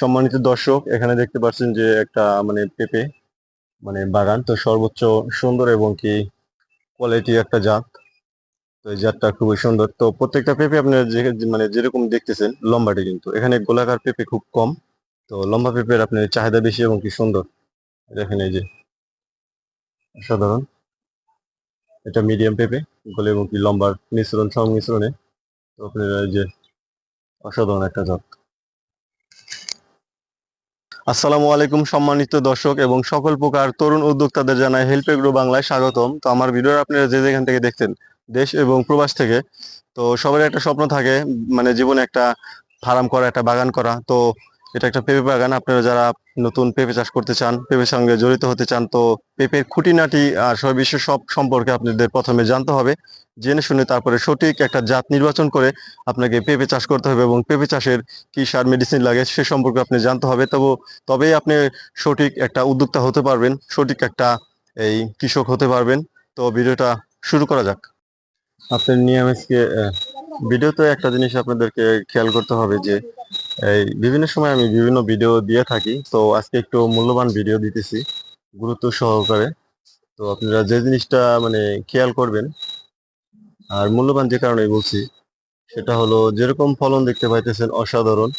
সম্মানিত দর্শক, এখানে দেখতে পাচ্ছেন যে একটা মানে পেঁপে মানে বাগান। তো সর্বোচ্চ সুন্দর এবং কি কোয়ালিটি একটা জাত। তো এই জাতটা খুবই সুন্দর। তো প্রত্যেকটা পেঁপে আপনার যে মানে যেরকম দেখতেছেন, লম্বাটি কিন্তু। এখানে গোলাকার পেঁপে খুব কম। তো লম্বা পেঁপের আপনার চাহিদা বেশি এবং কি সুন্দর। দেখেন এই যে সাধারণ এটা মিডিয়াম পেঁপে, গোলে এবং কি লম্বার মিশ্রণ সংমিশ্রণে তো আপনার এই যে, অসাধারণ একটা জাত। আসসালামু আলাইকুম, সম্মানিত দর্শক এবং সকল প্রকার তরুণ উদ্যোক্তাদের জানায় হেল্প এগ্রো বাংলায় স্বাগতম। তো আমার ভিডিও আপনারা যে যেখান থেকে দেখতেন দেশ এবং প্রবাস থেকে, তো সবার একটা স্বপ্ন থাকে মানে জীবনে একটা ফার্ম করা, একটা বাগান করা। তো এটা একটা পেঁপে বাগান। আপনারা যারা নতুন পেঁপে চাষ করতে চান পেঁপের সঙ্গে জড়িত হতে চান, তো পেঁপের খুঁটিনাটি আর সর্ববিশ্ব সব সম্পর্কে আপনাদের প্রথমে জানতে হবে। জেনে শুনে তারপরে সঠিক একটা জাত নির্বাচন করে আপনাকে পেঁপে চাষ করতে হবে এবং পেঁপে চাষের কি সার মেডিসিন লাগে সে সম্পর্কে আপনি জানতে হবে। তবু, তবেই আপনি সঠিক একটা উদ্যোক্তা হতে পারবেন, সঠিক একটা এই কৃষক হতে পারবেন। তো ভিডিওটা শুরু করা যাক। আপনার নিয়ামেসকে ভিডিওতে একটা জিনিস আপনাদেরকে খেয়াল করতে হবে যে এই বিভিন্ন সময় আমি বিভিন্ন ভিডিও দিয়ে থাকি। তো আজকে একটু মূল্যবান ভিডিও দিতেছি, গুরুত্ব সহকারে। তো আপনারা যে জিনিসটা মানে খেয়াল করবেন, আর মূল্যবান যে কারণে বলছি, সেটা হলো যেরকম ফলন দেখতে পাইতেছেন অসাধারণ,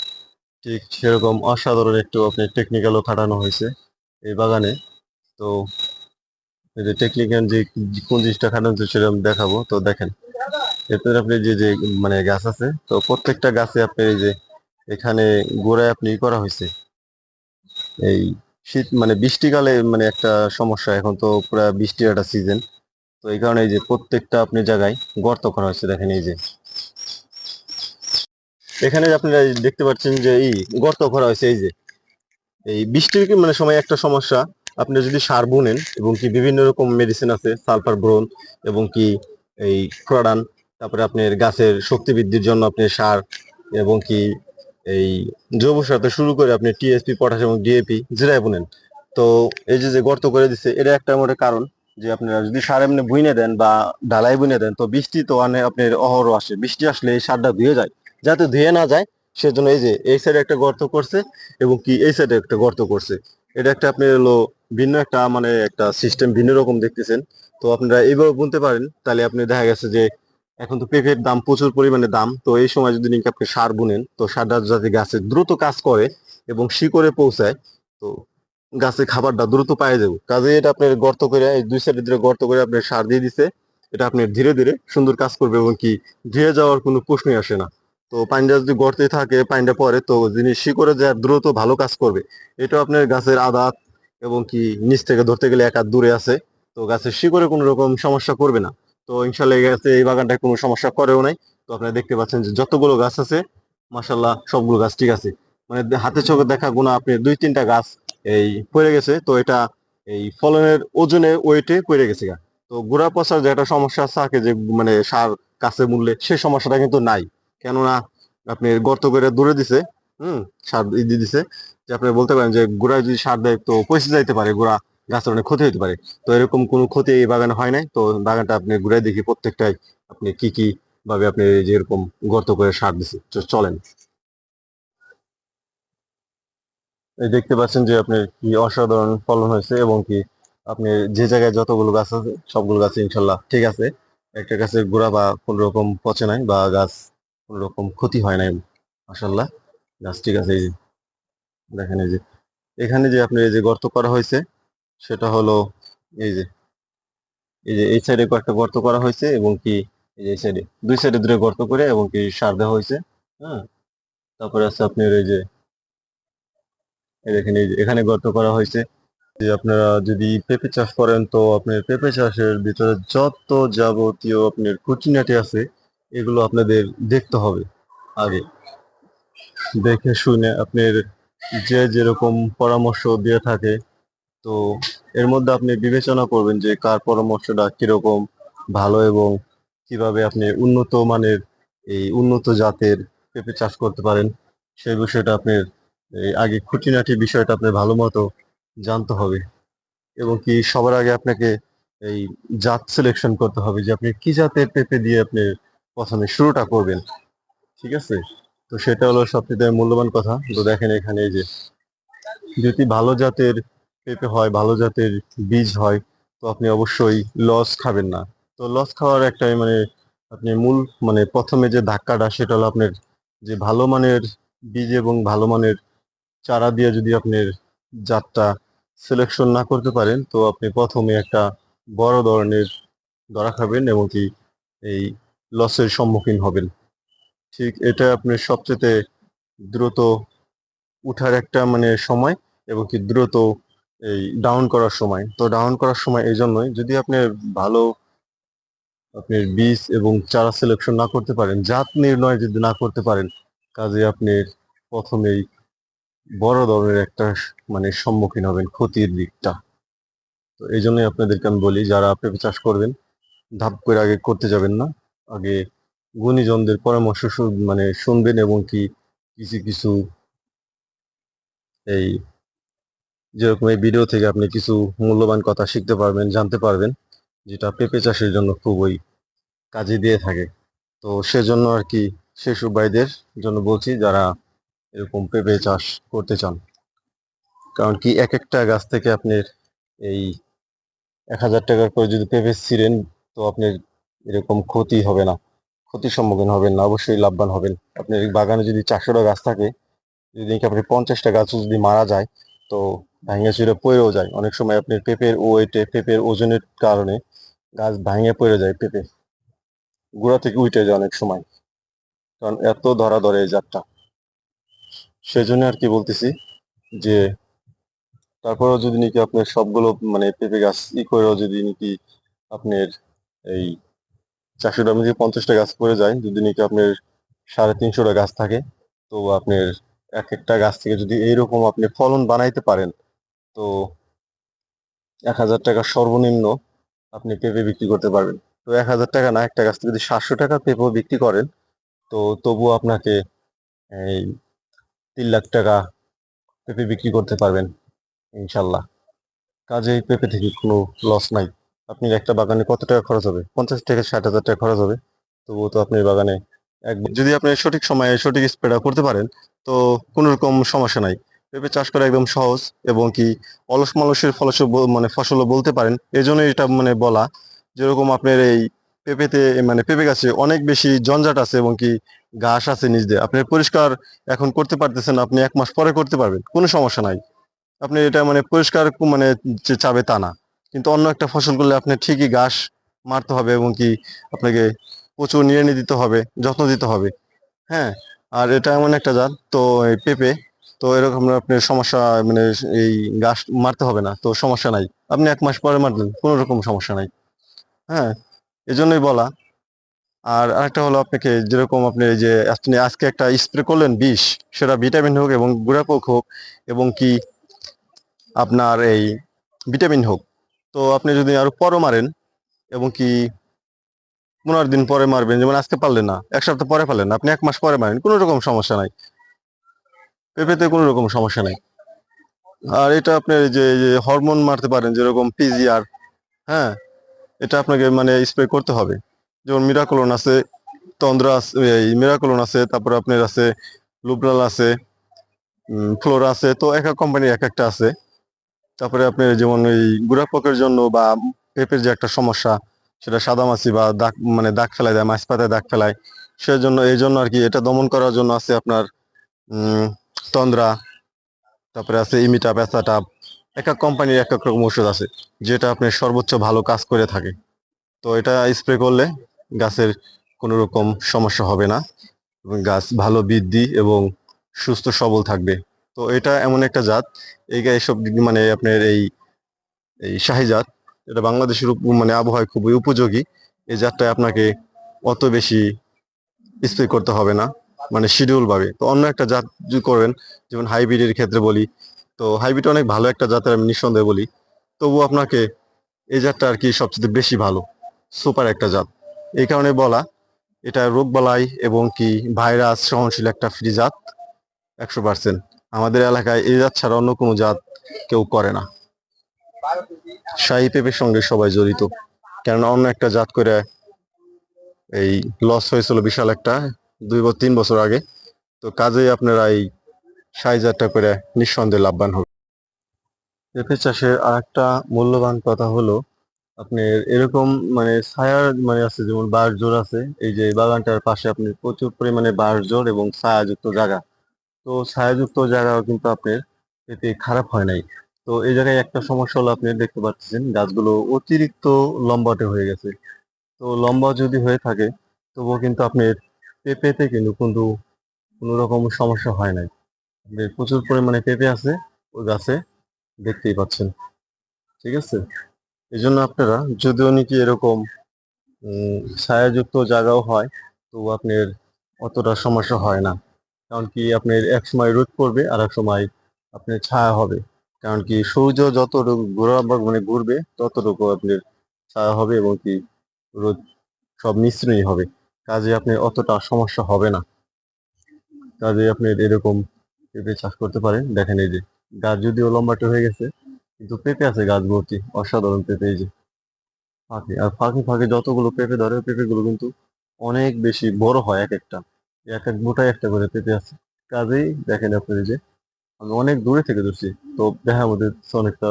ঠিক সেরকম অসাধারণ একটু আপনি টেকনিক্যালও খাটানো হয়েছে এই বাগানে। তো এই যে টেকনিক্যাল যে কোন জিনিসটা খাটানো হয়েছে সেরকম দেখাবো। তো দেখেন, এরপরে আপনি যে যে মানে গাছ আছে, তো প্রত্যেকটা গাছে আপনি এই যে এখানে গোড়ায় আপনি করা হয়েছে। এই শীত মানে বৃষ্টিকালে মানে একটা সমস্যা, এখন তো পুরো বৃষ্টির একটা সিজন তো এই কারণে এই যে প্রত্যেকটা আপনি জায়গায় গর্ত করা হয়েছে, দেখেন এই যে। এখানে আপনারা দেখতে পাচ্ছেন যে এই গর্ত করা হয়েছে, এই যে। এই বৃষ্টির মানে সময় একটা সমস্যা, আপনি যদি সার বুনেন এবং কি বিভিন্ন রকম মেডিসিন আছে সালফার ব্রোন এবং কি এই ক্রোডান তারপরে আপনার গাছের শক্তি বৃদ্ধির জন্য আপনি সার এবং কি এই জৈব সারতে শুরু করে আপনি টিএসপি পটাশ এবং ডিএপি যেটাই বুনেন তো এই যে যে গর্ত করে দিচ্ছে এটা একটা মোটে কারণ যে আপনারা যদি সার এমনি বুইনে দেন বা ঢালাই বুনে দেন, তো বৃষ্টি তো অনেক আপনার অহরহ আসে। বৃষ্টি আসলে এই সারটা ধুয়ে যায়। যাতে ধুয়ে না যায়, সেজন্য এই যে, এই সাইডে একটা গর্ত করছে এবং কি এই সাইডে একটা গর্ত করছে। এটা একটা আপনি হলো ভিন্ন একটা মানে একটা সিস্টেম ভিন্ন রকম দেখতেছেন। তো আপনারা এইভাবে বুনতে পারেন, তাহলে আপনি দেখা গেছে যে এখন তো পেঁপের দাম প্রচুর পরিমাণে দাম, তো এই সময় যদি আপনি সার বুনেন, তো সারটা যাতে গাছে দ্রুত কাজ করে এবং শিকড়ে পৌঁছায়, তো গাছে খাবারটা দ্রুত পায়ে যাবে। কাজে এটা আপনার গর্ত করে, এই দুই সাইডে ধরে গর্ত করে আপনি সার দিয়ে দিছে, এটা আপনি ধীরে ধীরে সুন্দর কাজ করবে এবং কি ধুয়ে যাওয়ার কোনো প্রশ্নই আসে না। তো পানিটা যদি গর্তে থাকে, পানিটা পরে, তো যিনি শিকড়ে যা দ্রুত ভালো কাজ করবে এটা আপনার গাছের আদাত এবং কি নিচ থেকে ধরতে গেলে এক হাত দূরে আছে, তো গাছের শিকড়ে কোনো রকম সমস্যা করবে না। তো ইনশাল্লাহ এই বাগানটায় কোনো সমস্যা করেও নাই। তো আপনারা দেখতে পাচ্ছেন যে যতগুলো গাছ আছে মাসাল্লাহ সবগুলো গাছ ঠিক আছে। মানে হাতে চোখে দেখা গুণা আপনি দুই তিনটা গাছ এই পড়ে গেছে, তো এটা এই ফলনের ওজনে ওয়েটে পড়ে গেছে গা। তো গোড়া পচার যে একটা সমস্যা থাকে যে মানে সার কাছে মূল্যে সেই সমস্যাটা কিন্তু নাই। কেননা আপনি গর্ত করে দূরে দিছে, হুম, সার দিয়ে দিছে, যে আপনি বলতে পারেন যে গোড়ায় যদি সার দেয় তো পচে যাইতে পারে গোড়া। গাছের অনেক ক্ষতি হতে পারে। তো এরকম কোনো ক্ষতি এই বাগানে হয় নাই? তো বাগানটা আপনি ঘুরে দেখি প্রত্যেকটাই আপনি কি কি ভাবে আপনি যে এরকম গর্ত করে সার দিছে। চলেন। এই দেখতে পাচ্ছেন যে আপনি কি অসাধারণ ফলন হয়েছে এবং কি আপনি যে জায়গায় যতগুলো গাছ আছে, সবগুলো গাছে ইনশাল্লাহ ঠিক আছে। একটা গাছের গোড়া বা কোনো রকম পচে নাই বা গাছ কোনো রকম ক্ষতি হয় নাই মাসাল্লাহ গাছ ঠিক আছে, এই যে দেখেন এই যে। এখানে যে আপনি এই যে গর্ত করা হয়েছে সেটা হলো এই যে এই যে এই সাইডে কয়েকটা গর্ত করা হয়েছে এবং কি এই যে এই সাইডে দুই সাইডে দূরে গর্ত করে এবং কি সার দেওয়া হয়েছে হ্যাঁ? তারপরে আছে আপনার এই যে দেখেন এই যে এখানে গর্ত করা হয়েছে। যে আপনারা যদি পেঁপে চাষ করেন তো আপনার পেঁপে চাষের ভিতরে যত যাবতীয় আপনার খুঁটিনাটি আছে, এগুলো আপনাদের দেখতে হবে আগে। দেখে শুনে আপনার যে যেরকম পরামর্শ দিয়ে থাকে তো এর মধ্যে আপনি বিবেচনা করবেন যে কার পরামর্শটা কীরকম ভালো এবং কীভাবে আপনি উন্নত মানের এই উন্নত জাতের পেঁপে চাষ করতে পারেন, সেই বিষয়টা আপনার আগে খুঁটিনাটি বিষয়টা আপনার ভালো মতো জানতে হবে এবং কি সবার আগে আপনাকে এই জাত সিলেকশন করতে হবে যে আপনি কি জাতের পেঁপে দিয়ে আপনি প্রথমে শুরুটা করবেন, ঠিক আছে? তো সেটা হলো সবচেয়ে মূল্যবান কথা। তো দেখেন এখানে যে, যদি ভালো জাতের পেঁপে হয়, ভালো জাতের বীজ হয়, তো আপনি অবশ্যই লস খাবেন না। তো লস খাওয়ার একটাই মানে আপনি মূল মানে প্রথমে যে ধাক্কাটা, সেটা হলো আপনার যে ভালো মানের বীজ এবং ভালো মানের চারা দিয়ে যদি আপনার জাতটা সিলেকশন না করতে পারেন, তো আপনি প্রথমে একটা বড় ধরনের ধরা খাবেন এবং কি এই লসের সম্মুখীন হবেন। ঠিক, এটা আপনার সবচেয়ে দ্রুত উঠার একটা মানে সময় এবং কি দ্রুত এই ডাউন করার সময়। তো ডাউন করার সময় এই জন্যই যদি আপনি ভালো আপনি বীজ এবং চারা সিলেকশন না করতে পারেন, জাত নির্ণয় যদি না করতে পারেন কাজে আপনি প্রথমেই বড় ধরনের একটা মানে সম্মুখীন হবেন ক্ষতির দিকটা। তো এই জন্যই আপনাদেরকে আমি বলি, যারা পেঁপে চাষ করবেন, ধাপ করে আগে করতে যাবেন না। আগে গুণীজনদের পরামর্শ মানে শুনবেন এবং কি, কিছু কিছু এই যেরকম এই ভিডিও থেকে আপনি কিছু মূল্যবান কথা শিখতে পারবেন, জানতে পারবেন, যেটা পেঁপে চাষের জন্য খুবই কাজে দিয়ে থাকে। তো সেজন্য আর কি সেসব ভাইদের জন্য বলছি যারা এরকম পেঁপে চাষ করতে চান। কারণ কি এক একটা গাছ থেকে আপনার এই এক হাজার টাকার করে যদি পেঁপে ছিঁড়েন, তো আপনার এরকম ক্ষতি হবে না। ক্ষতির সম্মুখীন হবেন না, অবশ্যই লাভবান হবেন। আপনার বাগানে যদি চারশোটা গাছ থাকে, যদি আপনি পঞ্চাশটা গাছও যদি মারা যায়, তো ভাঙে চুরে পড়েও যায়। অনেক সময় আপনার পেঁপের ওয়েটে পেঁপের ওজনের কারণে গাছ ভাঙে পড়ে যায় পেঁপে। গোড়া থেকে উঠে যায় অনেক সময়। কারণ এত ধরা ধরে এই জাতটা। সেজন্য আর কি বলতেছি যে, তারপরেও যদি নাকি আপনার সবগুলো মানে পেঁপে গাছ ই করেও যদি নাকি আপনার এই চারশো চারশোটা মধ্যে পঞ্চাশটা গাছ পড়ে যায়, যদি নাকি আপনার সাড়ে তিনশোটা গাছ থাকে, তো আপনার এক একটা গাছ থেকে যদি এইরকম আপনি ফলন বানাইতে পারেন তো এক হাজার টাকা সর্বনিম্ন আপনি পেঁপে বিক্রি করতে পারবেন। তো এক হাজার টাকা না, একটা গাছ থেকে যদি সাতশো টাকা পেঁপে বিক্রি করেন, তো তবুও আপনাকে এই তিন লাখ টাকা পেঁপে বিক্রি করতে পারবেন, ইনশাল্লাহ। কাজেই পেঁপে থেকে কোনো লস নাই। আপনি একটা বাগানে কত টাকা খরচ হবে? পঞ্চাশ থেকে ষাট হাজার টাকা খরচ হবে। তবুও তো আপনি বাগানে এক যদি আপনি সঠিক সময়ে সঠিক স্প্রেটা করতে পারেন, তো কোনো রকম সমস্যা নাই। পেঁপে চাষ করা একদম সহজ এবং কি অলস মালসের ফলস মানে ফসলও বলতে পারেন। এই জন্য এটা মানে বলা। যেরকম আপনার এই পেঁপেতে মানে পেঁপে গাছে অনেক বেশি জঞ্জাট আছে এবং কি ঘাস আছে নিজ দিয়ে। আপনি পরিষ্কার এখন করতে পারতেছেন, আপনি এক মাস পরে করতে পারবেন, কোনো সমস্যা নাই। আপনি এটা মানে পরিষ্কার মানে যে চাবে তা না। কিন্তু অন্য একটা ফসল করলে আপনি ঠিকই ঘাস মারতে হবে এবং কি আপনাকে প্রচুর নিড়ানি দিতে হবে, যত্ন দিতে হবে। হ্যাঁ আর এটা এমন একটা জাত, তো পেঁপে তো এরকম আপনার সমস্যা মানে এই গাছ মারতে হবে না, তো সমস্যা নাই। আপনি এক মাস পরে মারলেন, কোনো রকম সমস্যা নাই। হ্যাঁ এজন্যই বলা। আর আরেকটা হলো আপনাকে, যেরকম আপনি এই যে, আপনি আজকে একটা স্প্রে করলেন বিষ, সেটা ভিটামিন হোক এবং গুড়াপোক হোক এবং কি আপনার এই ভিটামিন হোক, তো আপনি যদি আরও পরে মারেন এবং কি পনেরো দিন পরে মারবেন, যেমন আজকে পারলেন না, এক সপ্তাহ পরে পারলেন আপনি এক মাস পরে মারেন, কোনো রকম সমস্যা নাই। পেঁপেতে কোনো রকম সমস্যা নাই। আর এটা আপনি এই যে হরমোন মারতে পারেন, যেরকম পিজিআর হ্যাঁ? এটা আপনাকে মানে স্প্রে করতে হবে। যেমন মিরাকলন আছে, তন্দ্রা আছে মিরাকলন আছে, তারপরে আপনার আছে লুবনাল আছে ফ্লোরা আছে, তো এক এক কোম্পানির এক একটা আছে। তারপরে আপনার যেমন ওই গুড়া পোকের জন্য বা পেঁপের যে একটা সমস্যা, সেটা সাদামাছি বা দাগ মানে দাগ ফেলায় দেয় মাছ পাতায় দাগ ফেলায়, সেজন্য এই জন্য আর কি এটা দমন করার জন্য আছে আপনার তন্দ্রা, তারপরে আছে ইমিটা ব্যথাটাপ এক এক কোম্পানির এক এক রকম ওষুধ আছে, যেটা আপনার সর্বোচ্চ ভালো কাজ করে থাকে। তো এটা স্প্রে করলে গাছের কোনো রকম সমস্যা হবে না গাছ ভালো বৃদ্ধি এবং সুস্থ, সবল থাকবে। তো এটা এমন একটা জাত, এই এসব মানে আপনার এই এই শাহি জাত, এটা বাংলাদেশের মানে আবহাওয়ায় খুবই উপযোগী। এই জাতটায় আপনাকে অত বেশি স্প্রে করতে হবে না। মানে শিডিউল ভাবে। তো অন্য একটা জাত যদি করবেন যেমন হাইব্রিডের ক্ষেত্রে বলি, তো হাইব্রিড অনেক ভালো একটা জাতের আমি নিঃসন্দেহে বলি। তবু আপনাকে এই জাতটা আর কি সবচেয়ে বেশি ভালো সুপার একটা জাত। এই কারণে বলা, এটা রোগ বালাই এবং কি ভাইরাস সহনশীল একটা ফ্রি জাত, একশো পার্সেন্ট আমাদের এলাকায় এই জাত ছাড়া অন্য কোনো জাত কেউ করে না। শাহী পেঁপের সঙ্গে সবাই জড়িত। কেননা অন্য একটা জাত করে এই লস হয়েছিল বিশাল একটা দুই বা তিন বছর আগে। তো কাজেই আপনারা এই সাইজারটা করে নিঃসন্দেহে লাভবান হবে পেঁপে চাষের আরেকটা মূল্যবান কথা হলো আপনার এরকম মানে ছায়ার মানে আছে, যেমন বাঁশঝোড় আছে, এই যে বাগানটার পাশে আপনি প্রচুর পরিমাণে বাঁশঝোড় এবং ছায়াযুক্ত জায়গা। তো ছায়াযুক্ত জায়গাও কিন্তু আপনার পেঁপে খারাপ হয় নাই। তো এই জায়গায় একটা সমস্যা হলো, আপনি দেখতে পাচ্ছেন গাছগুলো অতিরিক্ত লম্বাটে হয়ে গেছে। তো লম্বা যদি হয়ে থাকে, তবুও কিন্তু আপনার পেঁপেতে কিন্তু কিন্তু কোনো রকম সমস্যা হয় নাই। প্রচুর পরিমাণে পেঁপে আছে, ওই গাছে দেখতেই পাচ্ছেন। ঠিক আছে? এই জন্য আপনারা, যদিও নাকি এরকম ছায়াযুক্ত জায়গাও হয় তো আপনার অতটা সমস্যা হয় না। কারণ কি আপনার এক সময় রোদ পড়বে, আর এক সময় আপনার ছায়া হবে। কারণ কি সূর্য যতটুকু ঘোরা মানে ঘুরবে, ততটুকু আপনার ছায়া হবে এবং কি রোদ সব মিশ্রণই হবে। কাজে আপনি অতটা সমস্যা হবে না। কাজে আপনি এরকম পেঁপে চাষ করতে পারেন। দেখেন এই যে, গাছ যদিও লম্বাটে হয়ে গেছে, কিন্তু পেঁপে আছে গাছ ভর্তি, অসাধারণ পেঁপে এই যে। ফাঁকে, আর ফাঁকে ফাঁকে যতগুলো পেঁপে ধরে পেঁপেগুলো কিন্তু অনেক বেশি বড় হয় এক একটা। এক এক মোটায় একটা করে পেঁপে আছে। কাজেই দেখেন আপনি যে, আমি অনেক দূরে থেকে ধরছি, তো দেখা মধ্যে অনেকটা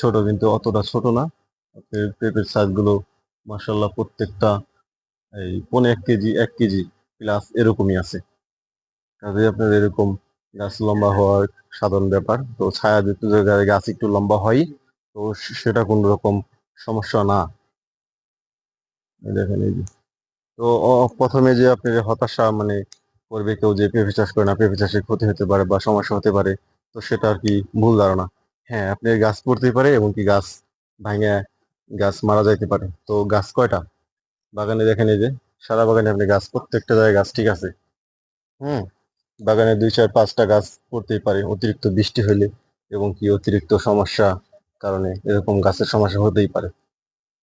ছোট, কিন্তু অতটা ছোট না। পেঁপের সাইজগুলো মাসাল্লাহ প্রত্যেকটা এই পনে এক কেজি এক কেজি প্লাস এরকমই আছে। কাজেই আপনার এরকম গাছ লম্বা হওয়ার সাধারণ ব্যাপার। তো ছায়াযুক্ত জায়গায় গাছ একটু লম্বা হয়, তো সেটা কোনো রকম সমস্যা না। দেখেন এই যে। তো প্রথমে যে আপনার হতাশা মানে করবে কেউ যে পেঁপে চাষ করে না, পেঁপে চাষে ক্ষতি হতে পারে বা সমস্যা হতে পারে, তো সেটা আর কি ভুল ধারণা। হ্যাঁ আপনার গাছ পড়তে পারে এবং কি গাছ ভাঙে, গাছ মারা যাইতে পারে। তো গাছ কয়টা? বাগানে দেখেন এই যে সারা বাগানে আপনি গাছ, প্রত্যেকটা জায়গায় গাছ ঠিক আছে। হুম? বাগানে দুই চার পাঁচটা গাছ পড়তেই পারে, অতিরিক্ত বৃষ্টি হলে এবং কি অতিরিক্ত সমস্যা কারণে এরকম গাছের সমস্যা হতেই পারে।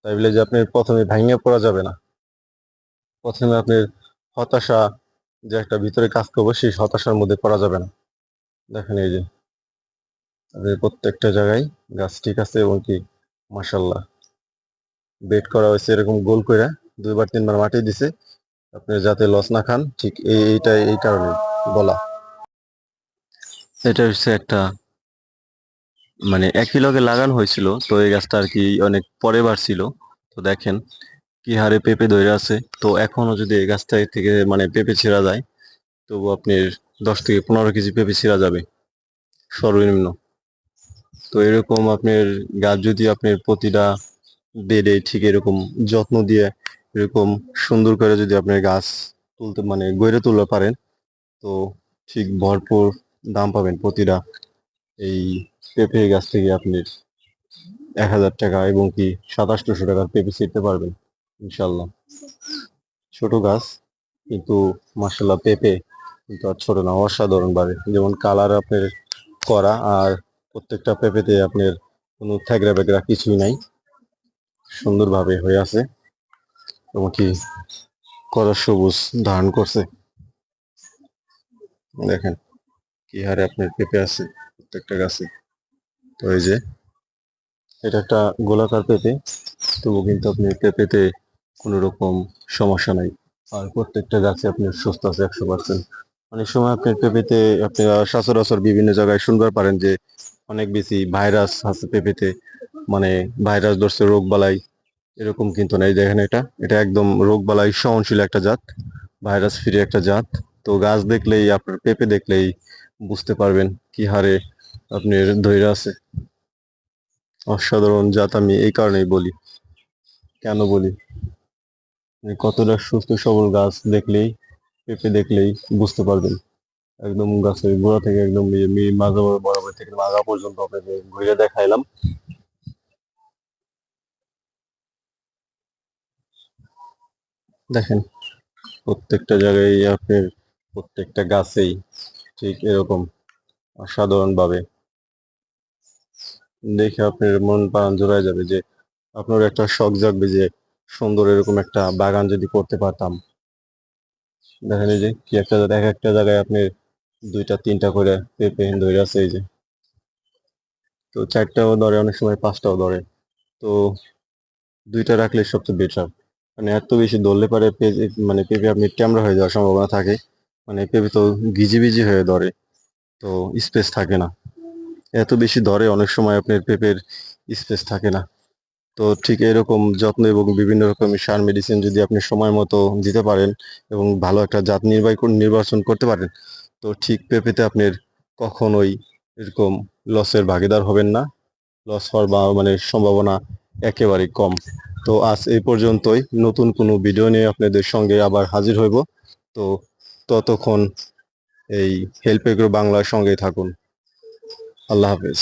তাই বলে যে আপনি প্রথমে ভাঙিয়ে পড়া যাবে না। প্রথমে আপনার হতাশা যে একটা ভিতরে কাজ করব, সেই হতাশার মধ্যে পড়া যাবে না। দেখেন এই যে প্রত্যেকটা জায়গায় গাছ ঠিক আছে এবং কি মাসাল্লাহ বেড করা হয়েছে এরকম গোল করে দুইবার, তিনবার মাটি দিছে। আপনি যাতে লস না খান, ঠিক এই এইটাই এই কারণে বলা। এটা হচ্ছে একটা মানে একই লগে লাগানো হয়েছিল, তো এই গাছটা আর কি অনেক পরে বাড়ছিল তো দেখেন কি হারে পেঁপে ধরে আছে। তো এখনও যদি এই গাছটা থেকে মানে পেঁপে ছেঁড়া যায়, তবু আপনার দশ থেকে পনেরো কেজি পেঁপে ছেঁড়া যাবে। সর্বনিম্ন। তো এরকম আপনার গাছ যদি আপনার প্রতিটা বেডে ঠিক এরকম যত্ন দিয়ে এরকম সুন্দর করে যদি আপনি গাছ তুলতে মানে গড়ে তুলতে পারেন, তো ঠিক ভরপুর দাম পাবেন প্রতিটা এই পেঁপে গাছ থেকে আপনি এক হাজার টাকা এবং কি সাতাশশো টাকার পেঁপে ছিঁড়তে পারবেন ইনশাল্লাহ ছোট গাছ, কিন্তু মাসাল্লাহ পেঁপে কিন্তু আর ছোট না, অসাধারণ বাড়ে। যেমন কালার আপনার করা আর প্রত্যেকটা পেঁপেতে আপনার কোনো থ্যাকড়া ব্যাকড়া কিছুই নাই, সুন্দরভাবে হয়ে আছে। এবং কি কলা সবুজ ধারণ করছে। দেখেন কি হারে আপনার পেঁপে আছে প্রত্যেকটা গাছে। তো এই যে, এটা একটা গোলাকার পেঁপে তবু কিন্তু আপনি পেঁপেতে কোনো রকম সমস্যা নাই। আর প্রত্যেকটা গাছে আপনার সুস্থ আছে একশো পার্সেন্ট। অনেক সময় আপনার পেঁপেতে আপনারা সচরাচর বিভিন্ন জায়গায় শুনবার পারেন যে অনেক বেশি ভাইরাস আছে পেঁপেতে। মানে ভাইরাস ধরছে রোগ বালাই। এরকম কিন্তু নাই, দেখেন এটা। এটা একদম রোগ বালাই সহনশীল একটা জাত, ভাইরাস ফ্রি একটা জাত। তো গাছ দেখলেই, আপনার পেঁপে দেখলেই বুঝতে পারবেন কি হারে আপনার ধৈর্য আছে। অসাধারণ জাত আমি এই কারণেই বলি। কেন বলি? কতটা সুস্থ সবল গাছ দেখলেই, পেঁপে দেখলেই বুঝতে পারবেন। একদম গাছের গোড়া থেকে একদম মাজা বরাবর থেকে আগা পর্যন্ত আপনাকে ঘুরে দেখাইলাম। দেখেন, প্রত্যেকটা জায়গায় আপনার প্রত্যেকটা গাছেই ঠিক এরকম অসাধারণ ভাবে দেখে আপনার মন প্রাণ জোড়ায় যাবে যে আপনার একটা শখ জাগবে যে সুন্দর এরকম একটা বাগান যদি করতে পারতাম। দেখেন এই যে কি একটা, এক একটা জায়গায় আপনি দুইটা, তিনটা করে পেঁপে ধরে আছে এই যে। তো চারটাও ধরে, অনেক সময় পাঁচটাও ধরে। তো দুইটা রাখলে সবচেয়ে বেটার মানে এত বেশি ধরলে পারে মানে পেঁপে আপনি ট্যামরা হয়ে যাওয়ার সম্ভাবনা থাকে। মানে পেঁপে তো গিজিবিজি হয়ে ধরে, তো স্পেস থাকে না। এত বেশি ধরে অনেক সময় আপনার পেঁপের স্পেস থাকে না। তো ঠিক এরকম যত্ন এবং বিভিন্ন রকমের সার মেডিসিন যদি আপনি সময় মতো দিতে পারেন এবং ভালো একটা জাত নির্বাহী নির্বাচন করতে পারেন, তো ঠিক পেঁপেতে আপনার কখনোই এরকম লসের ভাগিদার হবেন না। লস হওয়ার বা মানে সম্ভাবনা একেবারেই কম। তো আজ এই পর্যন্তই। নতুন কোনো ভিডিও নিয়ে আপনাদের সঙ্গে আবার হাজির হইব। তো ততক্ষণ এই হেল্প এগ্রো বাংলার সঙ্গেই থাকুন। আল্লাহ হাফেজ।